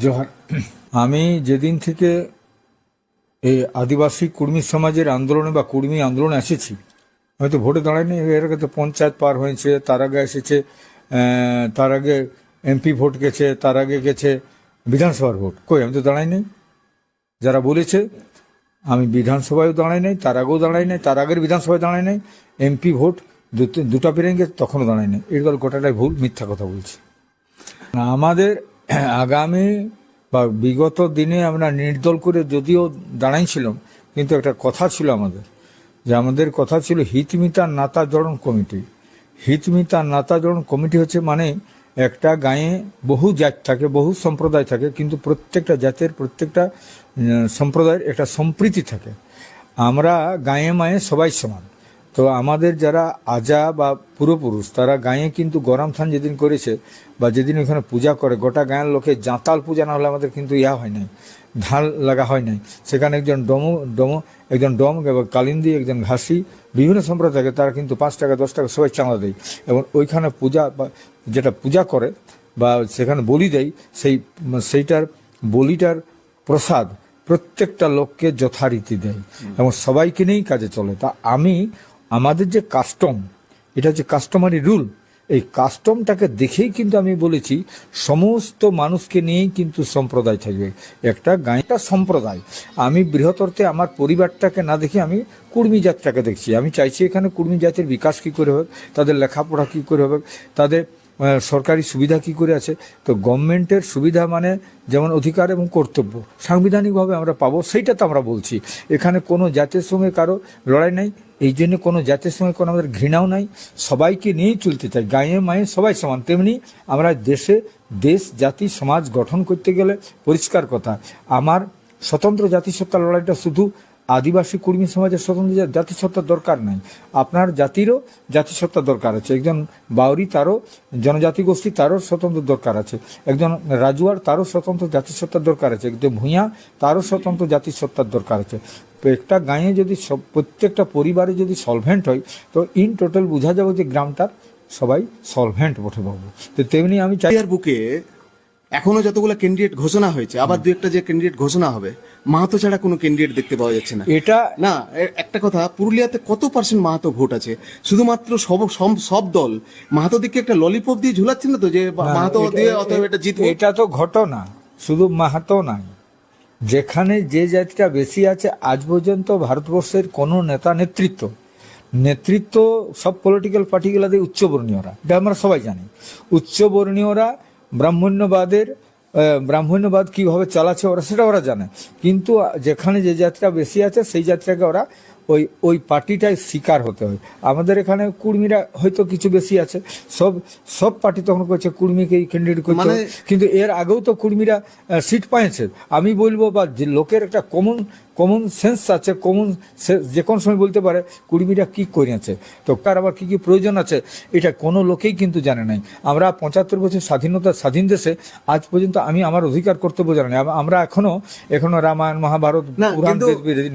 জোহার। আমি যেদিন থেকে এই আদিবাসী কুর্মী সমাজের আন্দোলনে বা কুর্মী আন্দোলনে এসেছি আমি তো ভোটে দাঁড়াইনি এর আগে তো পঞ্চায়েত পার হয়েছে, তার আগে এসেছে তার আগে এমপি ভোট গেছে, তার আগে গেছে বিধানসভার ভোট। কই, আমি তো দাঁড়াই নাই? যারা বলেছে, আমি বিধানসভায়ও দাঁড়াই নাই, তার আগেও দাঁড়াই নাই, তার আগের বিধানসভায় দাঁড়াই নাই, এমপি ভোট দুটো- গেছে, তখনও দাঁড়াই নাই। এগুলো গোটাটাই ভুল, মিথ্যা কথা বলছি। আমাদের আগামী বা বিগত দিনে আমরা নির্দল করে যদিও দাঁড়াইছিলাম, কিন্তু একটা কথা ছিল আমাদের, যে আমাদের কথা ছিল হিতমিতা নাতা জড়ন কমিটি। হিতমিতা নাতা জড়ন কমিটি হচ্ছে মানে একটা গায়ে বহু জাত থাকে, বহু সম্প্রদায় থাকে, কিন্তু প্রত্যেকটা জাতের প্রত্যেকটা সম্প্রদায়ের একটা সম্প্রীতি থাকে। আমরা গায়ে মায়ে সবাই সমান। তো আমাদের যারা আজা বা পূর্বপুরুষ, তারা গায়ে কিন্তু গরম থান যেদিন করেছে বা যেদিন ওইখানে পূজা করে, গোটা গায়ের লোকে জাঁতাল পূজা না হলে আমাদের কিন্তু ইয়া হয় নাই, ঢাল লাগা হয় নাই। সেখানে একজন ডমু ডমু, একজন ডম এবং কালিন্দি, একজন ঘাসি, বিভিন্ন সম্প্রদায় থাকে তারা কিন্তু পাঁচ টাকা, দশ টাকা সবাই চাঁদা দেয় এবং ওইখানে পূজা বা যেটা পূজা করে বা সেখানে বলি দেয়, সেই, সেইটার বলিটার প্রসাদ প্রত্যেকটা লোককে যথারীতি দেয় এবং সবাইকে নিয়েই কাজে চলে। তা আমি আমাদের যে কাস্টম এটা যে কাস্টমারি রুল এই কাস্টমটাকে দেখেই কিন্তু আমি বলেছি সমস্ত মানুষকে নিয়েই কিন্তু সম্প্রদায় থাকবে। একটা গাঁয়েটা সম্প্রদায়। আমি বৃহত্তরতে আমার পরিবারটাকে না দেখে আমি কুর্মী জাতটাকে দেখছি। আমি চাইছি এখানে কুর্মী জাতির বিকাশ কী করে হবে তাদের লেখাপড়া কী করে হবে তাদের সরকারি সুবিধা কি করে আছে? তো গভর্নমেন্টের সুবিধা মানে যেমন অধিকার এবং কর্তব্য, সাংবিধানিকভাবে আমরা পাবো সেইটা তো আমরা বলছি। এখানে কোনো জাতের সঙ্গে কারও লড়াই নাই, এই জন্য কোনো জাতের সঙ্গে কোনো আমাদের ঘৃণাও নাই। সবাইকে নিয়েই চলতে চাই, গায়ে মায়ে সবাই সমান। তেমনি আমরা দেশে দেশ, জাতি, সমাজ গঠন করতে গেলে পরিষ্কার কথা, আমার স্বতন্ত্র জাতিসত্তা লড়াইটা শুধু আদিবাসী কর্মী সমাজের স্বতন্ত্র জাতিসত্তার দরকার নাই। আপনার জাতিরও জাতিসত্তার দরকার আছে। একজন বাউরি তারও জনজাতি গোষ্ঠী তারও স্বতন্ত্র দরকার আছে। একজন রাজুয়ার তারও স্বতন্ত্র জাতিসত্তার দরকার আছে। একজন ভূঁইয়া তারও স্বতন্ত্র জাতিসত্তার দরকার আছে। একটা গাঁয়ে যদি সব, প্রত্যেকটা পরিবারে যদি সলভেন্ট হয়, তো ইন টোটাল বোঝা যাবে যে গ্রামটার সবাই সলভেন্ট বটে বাবু। তো তেমনি আমি চাই এর বুকে এখনও যতগুলো ক্যান্ডিডেট ঘোষণা হয়েছে আবার দু একটা যে ক্যান্ডিডেট ঘোষণা হবে মাহাতো ছাড়া কোনো ক্যান্ডিডেট দেখতে পাওয়া যাচ্ছে না। এটা না একটা কথা পুরুলিয়াতে কত পার্সেন্ট মাহাতো ভোট আছে? শুধুমাত্র সব সব- দল মাহাতো দিকে একটা ললিপপ দিয়ে ঝুলাচ্ছেন না তো যে মাহাতো দিয়ে অতএব এটা জিতবো? এটা তো ঘটনা শুধু মাহাতো নাই যেখানে যে জাতিটা বেশি আছে আজ পর্যন্ত ভারতবর্ষের কোনো নেতা নেতৃত্ব নেতৃত্ব সব পলিটিক্যাল পার্টিগুলোদের উচ্চবর্ণীয়রা এটা আমরা সবাই জানি। উচ্চবর্ণীয়রা ব্রাহ্মণ্যবাদের ব্রাহ্মণ্যবাদ কীভাবে চালাচ্ছে ওরা সেটা ওরা জানে। কিন্তু যেখানে যে জাতিটা বেশি আছে সেই জাতিটাকে ওরা ওই ওই পার্টিটাই শিকার হতে হয়। আমাদের এখানে কুর্মীরা হয়তো কিছু বেশি আছে। সব সব পার্টি তখন করছে কুর্মীকেই ক্যান্ডিডেট করতে মানে- কিন্তু এর আগেও তো কুর্মীরা সিট পাইছে। আমি বলব বা যে লোকের একটা কমন কমন সেন্স আছে কমন যে কোনো সময় বলতে পারে কুর্মীরা কী করেছে তো তার আবার কী কী প্রয়োজন আছে এটা কোনো লোকেই কিন্তু জানে নাই আমরা পঁচাত্তর বছর স্বাধীনতা স্বাধীন দেশে আজ পর্যন্ত আমি আমার অধিকার কর্তব্য জানি না। আমরা এখনও এখনও রামায়ণ মহাভারত পুরাণ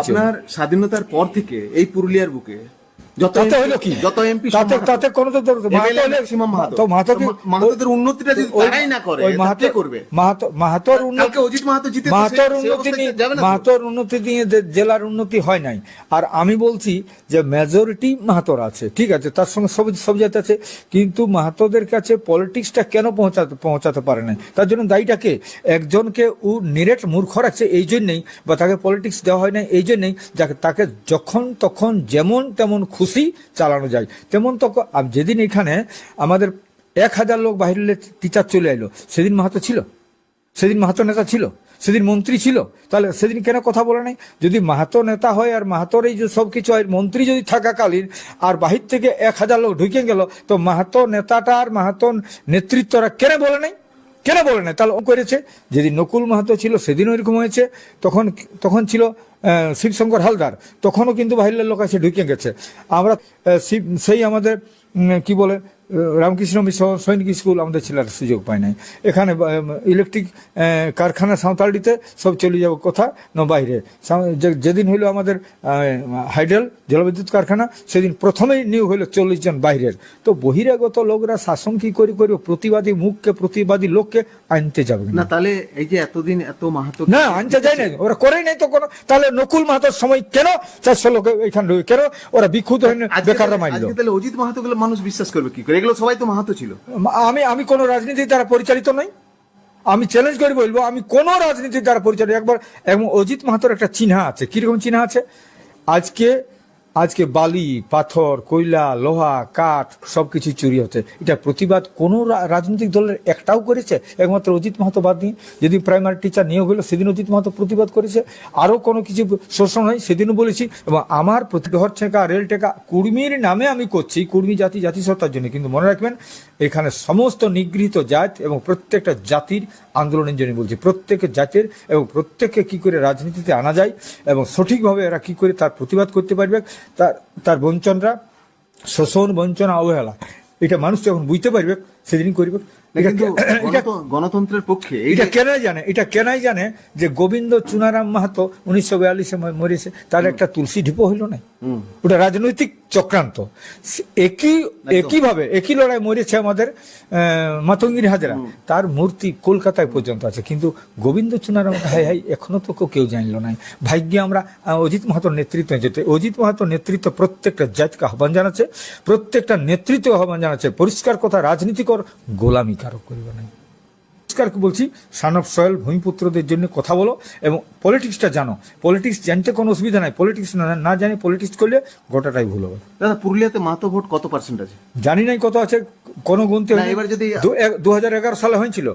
আপনার স্বাধীনতার পর থেকে এই পুরুলিয়ার বুকে যত হলো কি? যত এমপি তাতে তাতে কোনো তো মাহাতোদের উন্নতিটা যদি তারাই না করে ওই মাহাতো করবে? মাহাতো মাহাতোর উন্নতি অজিত মাহাতো জিতে মাহাতোর উন্নতি নিয়ে? মাহাতোর উন্নতি নিয়ে জেলার উন্নতি হয় নাই। আর আমি বলছি যে মেজরিটি মাহাতোর আছে ঠিক আছে? তার সঙ্গে সব সব জাতি আছে কিন্তু মাহাতোদের কাছে পলিটিক্সটা কেন পৌঁছাতে পৌঁছাতে পারে নাই? তার জন্য দায়ীটাকে একজনকে ও নিরেট মূর্খ রাখছে এই জন্যই বা তাকে পলিটিক্স দেওয়া হয় না এই জন্যই যাকে তাকে যখন তখন যেমন তেমন খুশি চালানো যায়। তেমন আর যেদিন এখানে আমাদের এক হাজার লোক বাহিরের টিচার চলে এলো, সেদিন মাহাতো ছিল? সেদিন মাহাতো নেতা ছিল? সেদিন মন্ত্রী ছিল? তাহলে সেদিন কেন কথা বলে নাই? যদি মাহাতো নেতা হয় আর মাহাতোর এই যে সব কিছু হয়, মন্ত্রী যদি থাকাকালীন আর বাহির থেকে এক হাজার লোক ঢুকে গেল, তো মাহাতো নেতাটা আর মাহাতো নেতৃত্বরা কেন বলে নাই? কেন বলে না? তাহলে ও করেছে। যেদিন নকুল মাহাতো ছিল, সেদিনও এরকম হয়েছে। তখন তখন ছিল শিবশঙ্কর হালদার। তখনও কিন্তু বাহিরের লোক আছে ঢুকে গেছে। আমরা শিব, সেই আমাদের কি বলে রামকৃষ্ণ মিশন সৈনিক স্কুল আমাদের ছেলেরা সুযোগ পায় নাই। এখানে ইলেকট্রিক কারখানা সাঁওতালডিতে সব চলে যাব কথা না বাইরে। যেদিন হইল আমাদের হাইডেল জলবিদ্যুৎ কারখানা সেদিন প্রথমেই নিয়োগ হইল চল্লিশ জন বাইরের। তো বহিরাগত লোকরা শাসন কি করে করবে? প্রতিবাদী মুখকে প্রতিবাদী লোককে আনতে যাবে না তাহলে এই যে এতদিন এত মাহাতো না আনতে যায় না ওরা করেই নাই তো কোনো। তাহলে নকুল মাহাতোর সময় কেন চারশো লোক এখানে কেন? ওরা বিক্ষুব্ধ হয়ে আজকে বেকাররা মারলো তাহলে অজিত মাহাতো গুলো মানুষ বিশ্বাস করবে কি করে? এগুলো সবাই তো মাহাতো ছিল। আমি আমি কোনো রাজনীতির দ্বারা পরিচালিত নই। আমি চ্যালেঞ্জ করে বলব, আমি কোনো রাজনীতির দ্বারা পরিচালিত একবার, এবং অজিত মাহাতোর একটা চিহ্ন আছে। কীরকম চিহ্ন আছে? আজকে আজকে বালি, পাথর, কয়লা, লোহা, কাঠ সবকিছু চুরি হচ্ছে। এটা প্রতিবাদ কোনো রাজনৈতিক দলের একটাও করেছে। একমাত্র অজিত মাহাতো বাদ দিয়ে যদি প্রাইমারি টিচার নিয়োগ হলো, সেদিন অজিত মাহাতো প্রতিবাদ করেছে। আরও কোনো কিছু শোষণ হয়, সেদিনও বলেছি। এবং আমার প্রতিঘর ঠেকা, রেল টেকা কুর্মীর নামে আমি করছি, কুর্মী জাতি, জাতিসত্তার জন্য। কিন্তু মনে রাখবেন, এখানে সমস্ত নিগৃহীত জাত এবং প্রত্যেকটা জাতির আন্দোলনের জন্য বলছি। প্রত্যেক জাতির এবং প্রত্যেককে কি করে রাজনীতিতে আনা যায় এবং সঠিকভাবে এরা কি করে তার প্রতিবাদ করতে পারবে তার তার বঞ্চনরা শোষণ বঞ্চনা অবহেলা এটা মানুষ যখন বুঝতে পারবে সেদিন করবে। গণতন্ত্রের পক্ষে এটা কেনাই জানে? এটা কেনাই জানে যে গোবিন্দ চুনারাম মাহাতো উনিশশো বিয়াল্লিশে মরেছে তার একটা তুলসী ঢিপো হইল না ওটা রাজনৈতিক চক্রান্ত। একই একইভাবে একই লড়াই মরেছে আমাদের মাতঙ্গির হাজরা। তার মূর্তি কলকাতায় পর্যন্ত আছে। কিন্তু গোবিন্দ চুনারাম হাই হাই এখনও তো কেউ- কেউ জানলো নাই। ভাগ্যে আমরা অজিত মাহাতোর নেতৃত্বে যেতে অজিত মাহাতোর নেতৃত্ব প্রত্যেকটা জাতকে আহ্বান জানাচ্ছে প্রত্যেকটা নেতৃত্ব আহ্বান জানাচ্ছে। পরিষ্কার কথা রাজনীতি কর গোলামি। কারও করিবে না পরিষ্কার বলছি সানব সয়েল ভূমিপুত্রদের জন্য কথা বলো এবং পলিটিক্সটা জানো। পলিটিক্স জানতে কোনো অসুবিধা নাই। পলিটিক্স না জানি পলিটিক্স করলে গোটাটাই ভুল হবে। দাদা পুরুলিয়াতে মাহাতো ভোট কত পার্সেন্ট আছে? জানি নাই কত আছে কোনো গুনতে এবার যদি- দু হাজার এগারো সালে হয়েছিল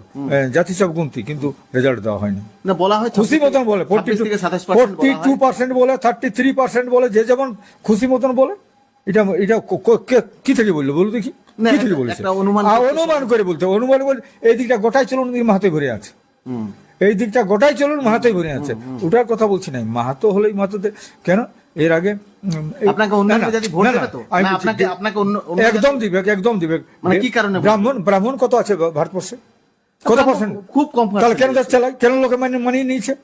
জাতিসব গুনতি কিন্তু রেজাল্ট দেওয়া হয়নি। না বলা হয় খুশি মতন বলে ফোর্টি 26 থেকে সাতাশ ফোর্টি টু পার্সেন্ট বলে থার্টি থ্রি পার্সেন্ট বলে যে যেমন খুশি মতন বলে এটা এটা কি থেকে বলল বলো দেখি। বলেছে। অনুমান করে বলতে অনুমান বলে এই দিকটা গোটাই চলুন ভরে আছে। এই দিকটা গোটাই চলুন মাহাতোই ভরে আছে। ওটার কথা বলছি না। মাহাতো হলেই মাহাতোতে কেন? এর আগে আপনাকে অন্য না, না, জাতি ভোট না, না, দেবে তো? আমি না, বলছি, আপনাকে- আপনাকে অন্য- অন্য একদম দিবে একদম দিবে। মানে কি কারণে ব্রাহ্মণ ব্রাহ্মণ কত আছে ভারতবর্ষে? কত পার্সেন্ট খুব কম তাহলে কেন percent। দেশ চালায়? কেন লোকে মানে মানিয়ে নিয়েছে?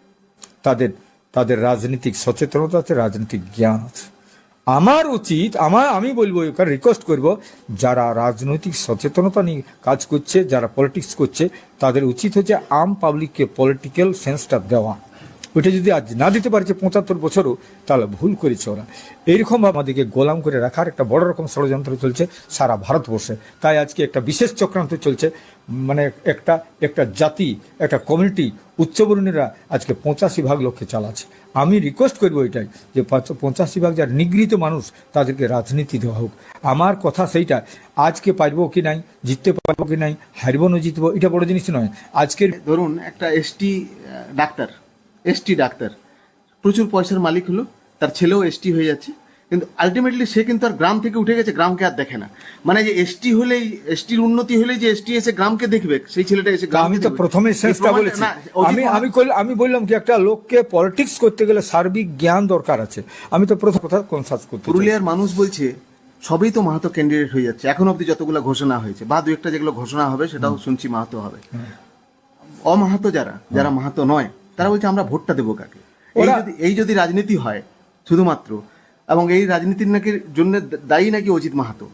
তাদের তাদের রাজনৈতিক সচেতনতা আছে রাজনৈতিক জ্ঞান আছে। আমার উচিত, আমার, আমি বলব রিকোয়েস্ট করব, যারা রাজনৈতিক সচেতনতা নিয়ে কাজ করছে, যারা পলিটিক্স করছে, তাদের উচিত হচ্ছে আম পাবলিককে পলিটিক্যাল সেন্সটা দেওয়া। ওইটা যদি আজ না দিতে পারছে পঁচাত্তর বছরও, তাহলে ভুল করেছে ওরা। এইরকম আমাদেরকে গোলাম করে রাখার একটা বড় রকম ষড়যন্ত্র চলছে সারা ভারতবর্ষে। তাই আজকে একটা বিশেষ চক্রান্ত চলছে। মানে একটা একটা জাতি, একটা কমিউনিটি উচ্চবর্ণীরা আজকে পঁচাশি ভাগ লক্ষ্যে চালাচ্ছে। আমি রিকোয়েস্ট করব এটাই যে পঁচাশি ভাগ যার নিগৃহীত মানুষ, তাদেরকে রাজনীতি দেওয়া হোক। আমার কথা সেইটা, আজকে পারব কি নাই, জিততে পারব কি নাই, হারবো না জিতবো, এটা বড় জিনিস নয়। আজকের ধরুন একটা এসটি ডাক্তার। ST doctor. প্রচুর পয়সার মালিক হলো তার ছেলেও এসটি হয়ে যাচ্ছে। কিন্তু আলটিমেটলি সে কিন্তু আর গ্রাম থেকে উঠে গেছে গ্রামকে আর দেখে না। মানে যে এসটি হলেই এসটির উন্নতি হলেই যে এসটি এসে গ্রামকে দেখবে সেই ছেলেটা এসে আমি তো প্রথমে প্রমাণটা- বলেছি। আমি আমি আমি বললাম কি একটা লোককে পলিটিক্স করতে গেলে সার্বিক জ্ঞান দরকার আছে। আমি তো প্রথম কথা কনসাস করতে পুরুলিয়ার মানুষ বলছে সবই তো মাহাতো ক্যান্ডিডেট হয়ে যাচ্ছে। এখন অবধি যতগুলো ঘোষণা হয়েছে বা দু একটা যেগুলো ঘোষণা হবে সেটাও শুনছি মাহাতো হবে। অমাহাতো যারা যারা মাহাতো নয় তারা বলছে আমরা ভোটটা দেবো কাকে? এই যদি এই যদি রাজনীতি হয় শুধুমাত্র এবং এই রাজনীতির নাকি জন্য দায়ী নাকি অজিত মাহাতো?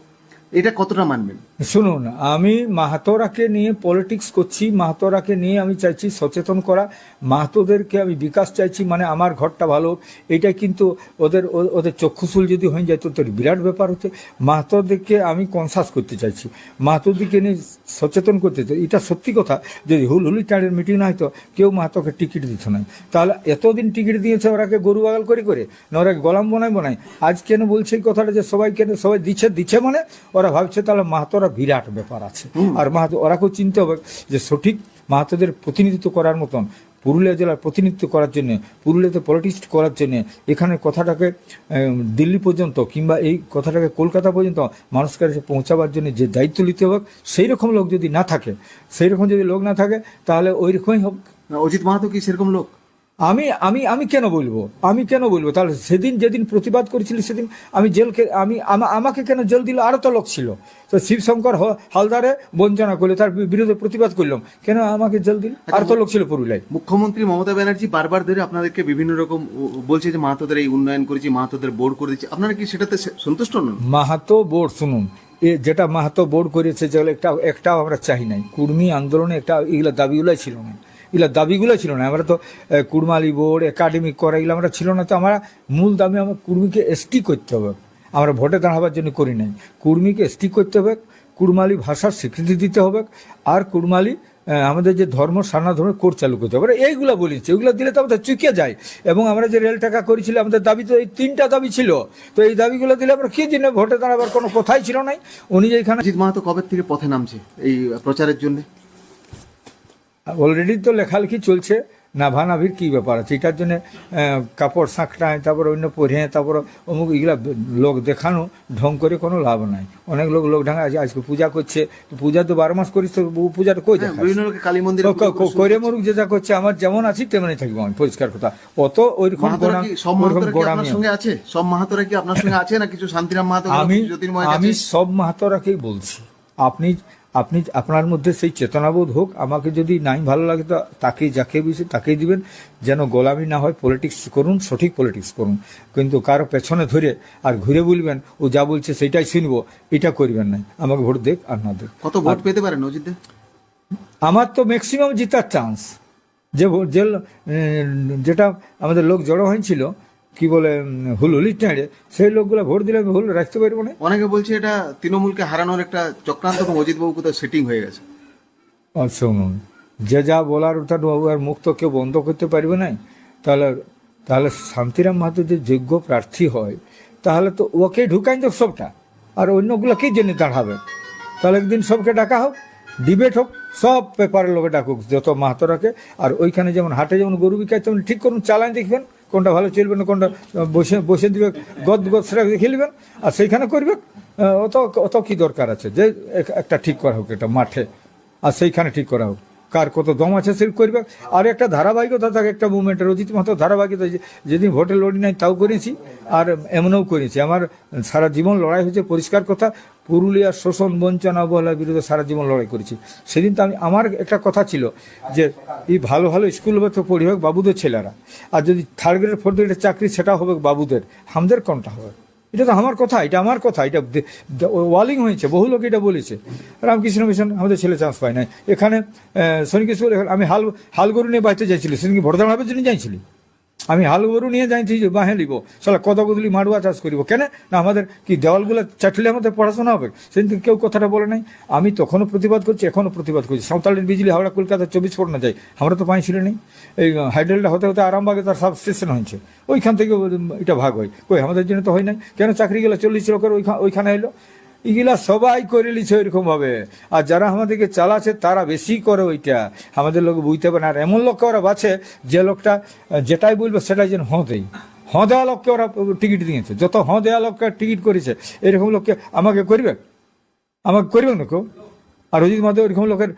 এটা কতটা মানবেন? শুনুন, আমি মাহাতোরাকে নিয়ে পলিটিক্স করছি, মাহাতোরাকে নিয়ে আমি চাইছি সচেতন করা, মাহাতোদেরকে আমি বিকাশ চাইছি মানে আমার ঘরটা ভালো এটা কিন্তু ওদের ওদের চক্ষুশুল যদি হয়ে যায় তো তোর বিরাট ব্যাপার হচ্ছে। মাহাতোদেরকে আমি কনসাস করতে চাইছি মাহাতোদিকে নিয়ে সচেতন করতে চাই। এটা সত্যি কথা, যদি হুল হুলি টাঁড়ের মিটিং না হতো কেউ মাহাতোকে টিকিট দিত না। তাহলে এতদিন টিকিট দিয়েছে ওরাকে গরু বাগাল করে করে, না ওরা গোলাম বনায় বনায়। আজ কেন বলছে এই কথাটা যে সবাই কেন, সবাই দিচ্ছে দিচ্ছে মানে ওরা ভাবছে তাহলে মাহাতোরা বিরাট ব্যাপার আছে। আর মাহাতো ওরাকেও চিনতে হবে যে সঠিক মাহাতোদের প্রতিনিধিত্ব করার মতন পুরুলিয়া জেলার প্রতিনিধিত্ব করার জন্য পুরুলিয়াতে পলিটিক্স করার জন্য এখানে কথাটাকে দিল্লি পর্যন্ত কিংবা এই কথাটাকে কলকাতা পর্যন্ত মানুষের কাছে পৌঁছাবার জন্য যে দায়িত্ব নিতে হবে সেই রকম লোক যদি না থাকে সেই রকম যদি লোক না থাকে তাহলে ওই রকমই হোক অজিত মাহাতো কি সেরকম লোক? আমি আমি আমি কেন বলব? আমি কেন বলব? তাহলে সেদিন যেদিন প্রতিবাদ করেছিলি সেদিন আমি জেলকে আমি আমাকে কেন জেল দিল? আরও তো লোক ছিল। তো শিবশঙ্কর হালদারে বঞ্চনা করল তার বিরুদ্ধে প্রতিবাদ করলাম। কেন আমাকে জেল দিল? আর তো লোক ছিল পুরুলিয়ায়। মুখ্যমন্ত্রী মমতা ব্যানার্জি বারবার ধরে আপনাদেরকে বিভিন্ন রকম বলছে যে মাহাতোদের এই উন্নয়ন করেছি মাহাতোদের বোর্ড করে দিচ্ছি। আপনারা কি সেটাতে সন্তুষ্ট নন? মাহাতো বোর্ড শুনুন এ যেটা মাহাতো বোর্ড করেছে যেগুলো একটা একটাও আমরা চাই নাই। কুর্মী আন্দোলনে একটা এগুলো দাবিগুলোই ছিল না। এগুলো দাবিগুলো ছিল না। আমরা তো আহ, কুড়মালি বোর্ড একাডেমিক করা এগুলো আমরা ছিল না। তো আমরা মূল দাবি আমার কুর্মীকে এসটি করতে হবে। আমরা ভোটে দাঁড়াবার জন্য করি নাই। কুর্মীকে এসটি করতে হবে কুড়মালি ভাষার স্বীকৃতি দিতে হবে আর কুড়মালি আহ, আমাদের যে ধর্ম সানা ধর্মের কোর্ট চালু করতে হবে। এইগুলো বলেছি। ওইগুলো দিলে তো আমাদের চুকে যায়। এবং আমরা যে রেল টাকা করেছিলাম আমাদের দাবি তো এই তিনটা দাবি ছিল। তো এই দাবিগুলো দিলে আমরা কি জন্য ভোটে দাঁড়াবার কোনো কথাই ছিল নাই। উনি যে এখানে মাহাতো কবে থেকে পথে নামছে এই প্রচারের জন্য? অলরেডি তো লেখালেখি চলছে নাভানাভির কি ব্যাপার আছে? এটার জন্য কাপড় সাঁকটায় তারপর অন্য পরে তারপর অমুক এগুলা লোক দেখানো ঢং করে কোনো লাভ নাই। অনেক লোক লোক ঢাঙ্গা আছে আজকে পূজা করছে তো পূজা তো বারো মাস করিস তো পূজাটা কই হ্যাঁ, দেখা কালী মন্দিরে করে মরুক যেটা করছে আমার যেমন আছি তেমনই থাকব আমি পরিষ্কার কথা। অত গোড়ামি আপনার সঙ্গে আছে? সব মাহাতোরা কি আপনার সঙ্গে আছে না কিছু শান্তিরাম মাহাতো আমি আমি সব মাহাতরাকেই বলছি। আপনি আপনি আপনার মধ্যে সেই চেতনাবোধ হোক আমাকে যদি নাই ভালো লাগে তো তাকে যাকে বেশি তাকেই দিবেন। যেন গোলামি না হয় পলিটিক্স করুন সঠিক পলিটিক্স করুন। কিন্তু কারও পেছনে ধরে আর ঘুরে বলবেন ও যা বলছে সেটাই শুনব এটা করবেন না। আমাকে ভোট দেখ আর না দেখ। কত ভোট পেতে পারেন অজিত? আমার তো ম্যাক্সিমাম জিতার চান্স যে যেটা আমাদের লোক জড়ো হয়েছিল কি বলে উম, হুলহুলি টেঁড়ে সেই লোকগুলো ভোট দিলে আমি হুল রাখতে পারব না। অনেকে বলছে এটা তৃণমূলকে হারানোর একটা চক্রান্ত এবং অজিত বাবু কোথাও সেটিং হয়ে গেছে। শুনুন যে যা বলার ওটা বাবু আর মুখ তো কেউ বন্ধ করতে পারবে না তাহলে তাহলে শান্তিরাম মাহাতো যে যোগ্য প্রার্থী হয় তাহলে তো ওকে ঢুকাই দেব সবটা। আর অন্যগুলো কি জন্য দাঁড়াবে? তাহলে একদিন সবকে ডাকা হোক ডিবেট হোক সব পেপারের লোকে ডাকুক যত মাহাতরাকে। আর ওইখানে যেমন হাটে যেমন গরু বিকায় তেমন ঠিক করুন চালান দেখবেন। কোনটা ভালো চলবে না কোনটা বসে বসে দিবে, গদ গদ সেটা দেখে নেবেন আর সেইখানে করবে অত অত কি দরকার আছে? যে এক- একটা ঠিক করা হোক এটা মাঠে, আর সেইখানে ঠিক করা হোক। কার কত দম আছে সে করবে। আর একটা ধারাবাহিকতা থাকে, একটা মুভমেন্টের অজিত মাত্র ধারাবাহিকতা যেদিন ভোটে লড়ি নাই তাও করেছি, আর এমনও করেছি। আমার সারা জীবন লড়াই হয়েছে, পরিষ্কার কথা পুরুলিয়ার শোষণ বঞ্চনা অবহেলার বিরুদ্ধে সারা জীবন লড়াই করেছি। সেদিন তো আমি, আমার একটা কথা ছিল যে, এই ভালো ভালো স্কুল হবে তো পড়ি হোক বাবুদের ছেলেরা। আর যদি থার্ড গ্রেড ফোর্থ গ্রেডের চাকরি সেটা হবে বাবুদের হামদের কোনটা হবে? এটা তো আমার কথা, এটা আমার কথা, এটা ওয়ালিং হয়েছে, বহু লোক এটা বলেছে। রামকৃষ্ণ মিশন, আমাদের ছেলে চান্স পায় নাই। এখানে সৈনিক আমি হাল হাল গরু নিয়ে বাড়িতে যাইছিলি সেদিন কি ভোট দাঁড়াবার জন্য যাইছিলি? আমি হাল গরু নিয়ে যাইছি যে, বাহে লিব সালা কত গুদলি মাডুয়া চাষ করিব, কেন? না, আমাদের কি দেওয়ালগুলো চাটলে আমাদের পড়াশোনা হবে? সেদিন কেউ কথাটা বলে নাই। আমি তখনও প্রতিবাদ করছি, এখনও প্রতিবাদ করছি। সাঁওতালের বিজলি হাওড়া কলকাতা চব্বিশ পড়না যায়। আমরা তো পাইছিল নেই। এই হাইডেলটা হতে হতে আরামবাগে তার সাব স্টেশন হয়েছে। ওইখান থেকে এটা ভাগ হয়। কই, আমাদের জন্য তো হয় নাই। কেন চাকরি গেলে? চল্লিশ লোকের ওইখানে এলো। এগুলা সবাই করে লিছে ওইরকম ভাবে। আর যারা আমাদেরকে চালাচ্ছে, তারা বেশি করে ওইটা। আমাদের লোক বুঝতে পারে আর এমন লোককে ওরা বাছে যে লোকটা, যেটাই বলবে সেটাই যেন হঁ দেয়। হঁ দেওয়া লোককে ওরা টিকিট দিয়েছে। যত হ দেওয়া লোককে টিকিট করেছে, এরকম লোককে আমাকে করবে? আমাকে করবে না কেউ? আর অজিত মাধব ওইরকম লোকের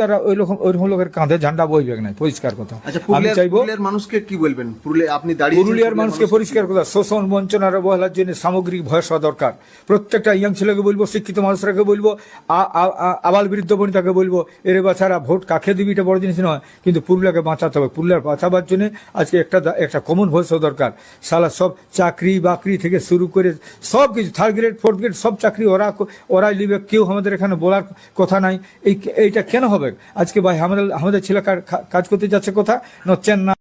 তারা ওই রকম ওইরকম লোকের কাঁধে ঝান্ডা বইবে না পরিষ্কার কথা। আচ্ছা আমি চাইব মানুষকে কি বলবেন? পুরুলিয়া আপনি দাঁড়িয়ে পুরুলিয়ার মানুষকে পরিষ্কার কথা শোষণ বঞ্চনার অবহেলার জন্য সামগ্রিক ভয় হওয়া দরকার। প্রত্যেকটা ইয়াং ছেলেকে বলব শিক্ষিত মানুষরাকে বলব আবাল বৃদ্ধ বনিতাকে বলব এরে বাছারা ভোট কাকে দিবি এটা বড় জিনিস নয় কিন্তু পুরুলিয়াকে বাঁচাতে হবে। পুরুলিয়ার বাঁচাবার জন্য আজকে একটা একটা কমন ভয়েস হওয়া দরকার। সালা সব চাকরি বাকরি থেকে শুরু করে সব কিছু থার্ড গ্রেড ফোর্থ গ্রেড সব চাকরি ওরা ওরাই নিবে কেউ আমাদের এখানে বলার কথা নাই। এই এইটা কেন হবে? আজকে ভাই আমাদের আমাদের ছেলে কাজ করতে যাচ্ছে কোথা না। চেন্নাই